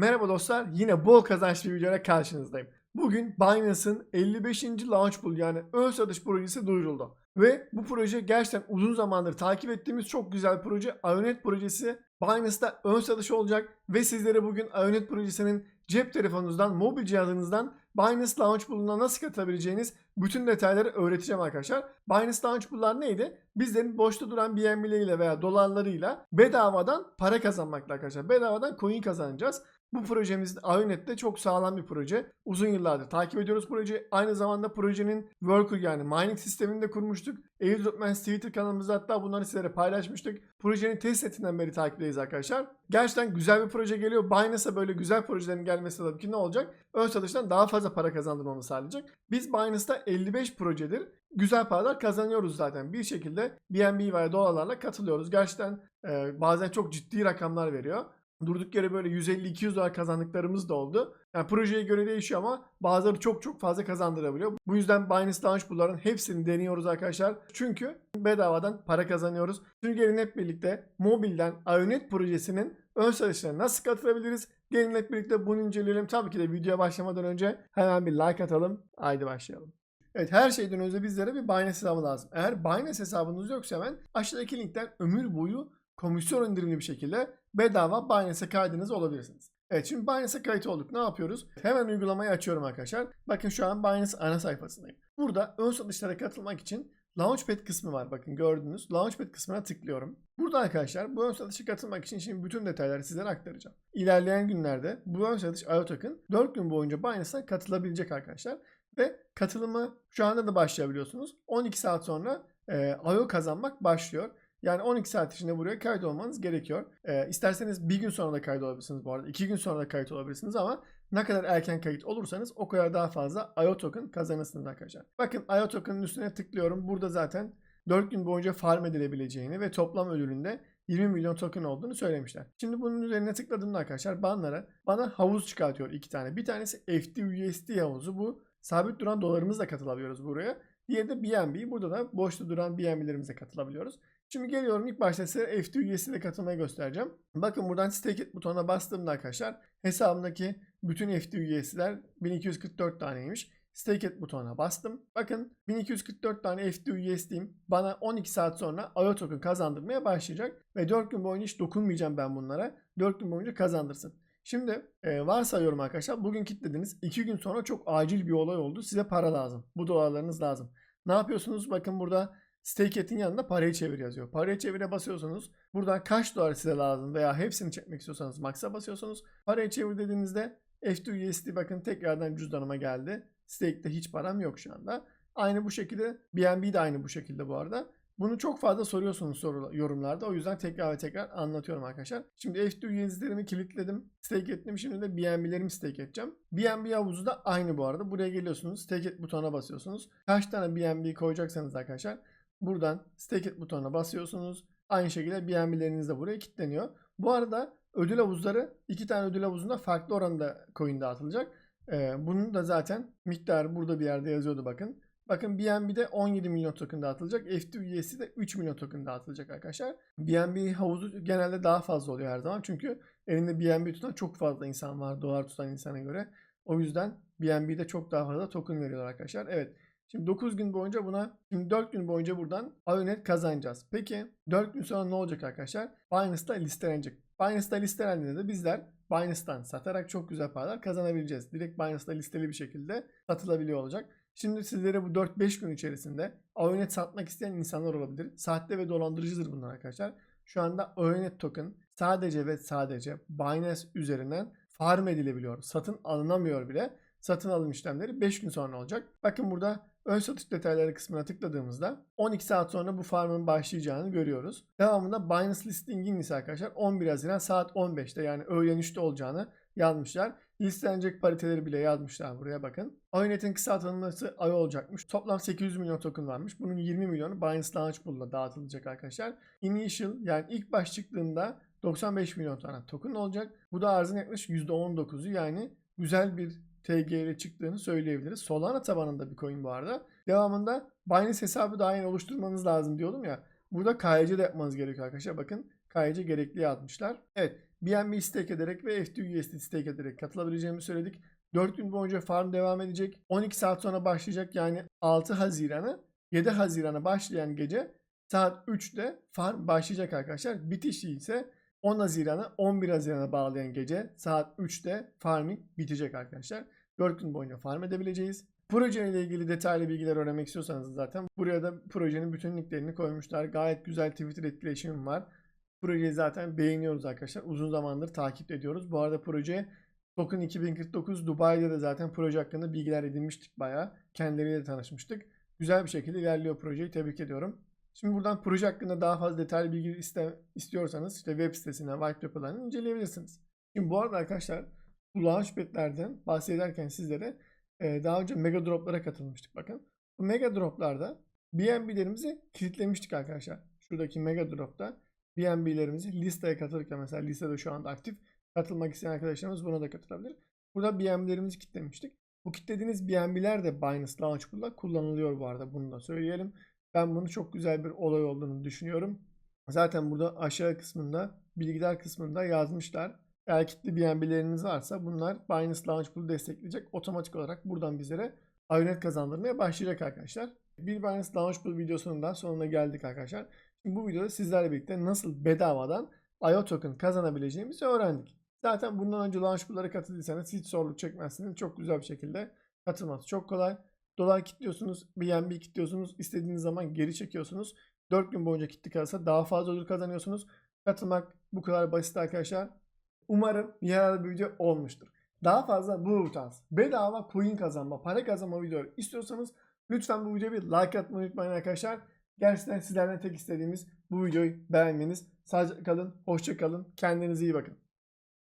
Merhaba dostlar, yine bol kazançlı bir videoyla karşınızdayım. Bugün Binance'ın 55. Launch Pool yani ön satış projesi duyuruldu. Ve bu proje gerçekten uzun zamandır takip ettiğimiz çok güzel proje. Ionet projesi Binance'da ön satış olacak ve sizlere bugün Ionet projesinin cep telefonunuzdan, mobil cihazınızdan Binance Launch Pool'una nasıl katılabileceğiniz bütün detayları öğreteceğim arkadaşlar. Binance Launch Pool'lar neydi? Bizlerin boşta duran BNB'leriyle veya dolarlarıyla bedavadan para kazanmakla arkadaşlar. Bedavadan coin kazanacağız. Bu projemiz Ionet'te çok sağlam bir proje. Uzun yıllardır takip ediyoruz projeyi. Aynı zamanda projenin worker yani mining sistemini de kurmuştuk. Airdropman Twitter kanalımızda hatta bunları sizlere paylaşmıştık. Projenin test setinden beri takipteyiz arkadaşlar. Gerçekten güzel bir proje geliyor. Binance'a böyle güzel projelerin gelmesi tabii ki ne olacak? Ön satıştan daha fazla para kazandırmamı sağlayacak. Biz Binance'da 55 projedir. Güzel paralar kazanıyoruz zaten. Bir şekilde BNB veya dolarlarla katılıyoruz. Gerçekten e, bazen çok ciddi rakamlar veriyor. Durduk yere böyle 150-200 dolar kazandıklarımız da oldu. Yani projeye göre değişiyor ama bazıları çok çok fazla kazandırabiliyor. Bu yüzden Binance Launch Pool'ların hepsini deniyoruz arkadaşlar. Çünkü bedavadan para kazanıyoruz. Şimdi gelin hep birlikte mobilden Ionet projesinin ön satışlarına nasıl katılabiliriz? Gelin hep birlikte bunu inceleyelim. Tabii ki de videoya başlamadan önce hemen bir like atalım. Haydi başlayalım. Evet her şeyden önce bizlere bir Binance hesabı lazım. Eğer Binance hesabınız yoksa hemen aşağıdaki linkten ömür boyu komisyon indirimli bir şekilde bedava Binance'e kaydınız olabilirsiniz. Evet şimdi Binance'e kayıt olduk. Ne yapıyoruz? Hemen uygulamayı açıyorum arkadaşlar. Bakın şu an Binance ana sayfasındayım. Burada ön satışlara katılmak için Launchpad kısmı var. Bakın gördünüz. Launchpad kısmına tıklıyorum. Burada arkadaşlar bu ön satışa katılmak için şimdi bütün detayları sizlere aktaracağım. İlerleyen günlerde bu ön satış IO Token 4 gün boyunca Binance'a katılabilecek arkadaşlar. Ve katılımı şu anda da başlayabiliyorsunuz. 12 saat sonra e, IO kazanmak başlıyor. Yani 12 saat içinde buraya kayıt olmanız gerekiyor. Ee, isterseniz bir gün sonra da kayıt olabilirsiniz bu arada. 2 gün sonra da kayıt olabilirsiniz ama ne kadar erken kayıt olursanız o kadar daha fazla IO token kazanırsınız arkadaşlar. Bakın IO token'ın üstüne tıklıyorum. Burada zaten 4 gün boyunca farm edilebileceğini ve toplam ödülünde 20 milyon token olduğunu söylemişler. Şimdi bunun üzerine tıkladığımda arkadaşlar banlara bana havuz çıkartıyor iki tane. Bir tanesi FTUSD havuzu. Bu sabit duran dolarımızla katılabiliyoruz buraya. Diğeri de BNB. Burada da boşta duran BNB'lerimize katılabiliyoruz. Şimdi geliyorum ilk başta size F2 üyesiyle katılmayı göstereceğim. Bakın buradan stake it butonuna bastığımda arkadaşlar hesabımdaki bütün F2 üyesiler 1244 taneymiş. Stake it butonuna bastım. Bakın 1244 tane F2 USD'yim. Bana 12 saat sonra IO token kazandırmaya başlayacak. Ve 4 gün boyunca hiç dokunmayacağım ben bunlara. 4 gün boyunca kazandırsın. Şimdi e, varsayıyorum arkadaşlar bugün kilitlediniz. 2 gün sonra çok acil bir olay oldu. Size para lazım. Bu dolarlarınız lazım. Ne yapıyorsunuz? Bakın burada Stakeet'in yanında parayı çevir yazıyor. Parayı çevire basıyorsunuz. Buradan kaç dolar size lazım veya hepsini çekmek istiyorsanız max'a basıyorsunuz. Parayı çevir dediğinizde F2 USD bakın tekrardan cüzdanıma geldi. Stake'de hiç param yok şu anda. Aynı bu şekilde BNB de aynı bu şekilde bu arada. Bunu çok fazla soruyorsunuz soru, yorumlarda. O yüzden tekrar ve tekrar anlatıyorum arkadaşlar. Şimdi F2 USD'lerimi kilitledim. Stake ettim. Şimdi de BNB'lerimi stake edeceğim. BNB havuzu da aynı bu arada. Buraya geliyorsunuz. Stake et butonuna basıyorsunuz. Kaç tane BNB koyacaksanız arkadaşlar Buradan stake it butonuna basıyorsunuz. Aynı şekilde BNB'leriniz de buraya kilitleniyor. Bu arada ödül havuzları iki tane ödül havuzunda farklı oranda coin dağıtılacak. Ee, bunun da zaten miktarı burada bir yerde yazıyordu bakın. Bakın BNB'de 17 milyon token dağıtılacak. F2 üyesi de 3 milyon token dağıtılacak arkadaşlar. BNB havuzu genelde daha fazla oluyor her zaman. Çünkü elinde BNB tutan çok fazla insan var. Dolar tutan insana göre. O yüzden BNB'de çok daha fazla token veriyorlar arkadaşlar. Evet. Şimdi 9 gün boyunca buna, şimdi 4 gün boyunca buradan Ionet kazanacağız. Peki 4 gün sonra ne olacak arkadaşlar? Binance'da listelenecek. Binance'da listelendiğinde de bizler Binance'dan satarak çok güzel paralar kazanabileceğiz. Direkt Binance'da listeli bir şekilde satılabiliyor olacak. Şimdi sizlere bu 4-5 gün içerisinde Ionet satmak isteyen insanlar olabilir. Sahte ve dolandırıcıdır bunlar arkadaşlar. Şu anda Ionet token sadece ve sadece Binance üzerinden farm edilebiliyor. Satın alınamıyor bile. Satın alım işlemleri 5 gün sonra olacak. Bakın burada ön satış detayları kısmına tıkladığımızda 12 saat sonra bu farmın başlayacağını görüyoruz. Devamında Binance Listing'in ise arkadaşlar 11 Haziran saat 15'te yani öğlen 3'te olacağını yazmışlar. Listelenecek pariteleri bile yazmışlar buraya bakın. Ionet'in kısaltılması ay olacakmış. Toplam 800 milyon token varmış. Bunun 20 milyonu Binance Launch Pool'la dağıtılacak arkadaşlar. Initial yani ilk baş çıktığında 95 milyon tane token olacak. Bu da arzın yaklaşık %19'u yani güzel bir TG ile çıktığını söyleyebiliriz. Solana tabanında bir coin bu arada. Devamında Binance hesabı daha yeni oluşturmanız lazım diyordum ya. Burada KYC de yapmanız gerekiyor arkadaşlar. Bakın KYC gerekli yazmışlar. Evet BNB stake ederek ve FTUSD stake ederek katılabileceğimi söyledik. 4 gün boyunca farm devam edecek. 12 saat sonra başlayacak yani 6 Haziran'a 7 Haziran'a başlayan gece saat 3'te farm başlayacak arkadaşlar. Bitişi ise 10 Haziran'a 11 Haziran'a bağlayan gece saat 3'te farming bitecek arkadaşlar. 4 gün boyunca farm edebileceğiz. Projeyle ilgili detaylı bilgiler öğrenmek istiyorsanız zaten buraya da projenin bütün linklerini koymuşlar. Gayet güzel Twitter etkileşimim var. Projeyi zaten beğeniyoruz arkadaşlar. Uzun zamandır takip ediyoruz. Bu arada proje Token 2049 Dubai'de de zaten proje hakkında bilgiler edinmiştik bayağı. Kendileriyle tanışmıştık. Güzel bir şekilde ilerliyor projeyi. Tebrik ediyorum. Şimdi buradan proje hakkında daha fazla detaylı bilgi iste, istiyorsanız işte web sitesine, white paper'larını inceleyebilirsiniz. Şimdi bu arada arkadaşlar bu launchpad'lerden bahsederken sizlere e, daha önce mega drop'lara katılmıştık bakın. Bu mega drop'larda BNB'lerimizi kilitlemiştik arkadaşlar. Şuradaki mega drop'ta BNB'lerimizi listeye katılırken mesela listede şu anda aktif katılmak isteyen arkadaşlarımız buna da katılabilir. Burada BNB'lerimizi kilitlemiştik. Bu kilitlediğiniz BNB'ler de Binance Launchpool'da kullanılıyor bu arada bunu da söyleyelim. Ben bunu çok güzel bir olay olduğunu düşünüyorum. Zaten burada aşağı kısmında bilgiler kısmında yazmışlar. Eğer kitli BNB'leriniz varsa bunlar Binance Launchpool'u destekleyecek. Otomatik olarak buradan bizlere Ionet kazandırmaya başlayacak arkadaşlar. Bir Binance Launchpool videosunun da sonuna geldik arkadaşlar. Bu videoda sizlerle birlikte nasıl bedavadan IO token kazanabileceğimizi öğrendik. Zaten bundan önce Launchpool'lara katıldıysanız hiç zorluk çekmezsiniz. Çok güzel bir şekilde katılması çok kolay. Dolar kilitliyorsunuz, BNB kilitliyorsunuz. istediğiniz zaman geri çekiyorsunuz. 4 gün boyunca kilitli kalırsa daha fazla ödül kazanıyorsunuz. Katılmak bu kadar basit arkadaşlar. Umarım yararlı bir video olmuştur. Daha fazla bu tarz bedava coin kazanma, para kazanma videoları istiyorsanız lütfen bu videoya bir like atmayı unutmayın arkadaşlar. Gerçekten sizlerden tek istediğimiz bu videoyu beğenmeniz. Sadece kalın, hoşça kalın, kendinize iyi bakın.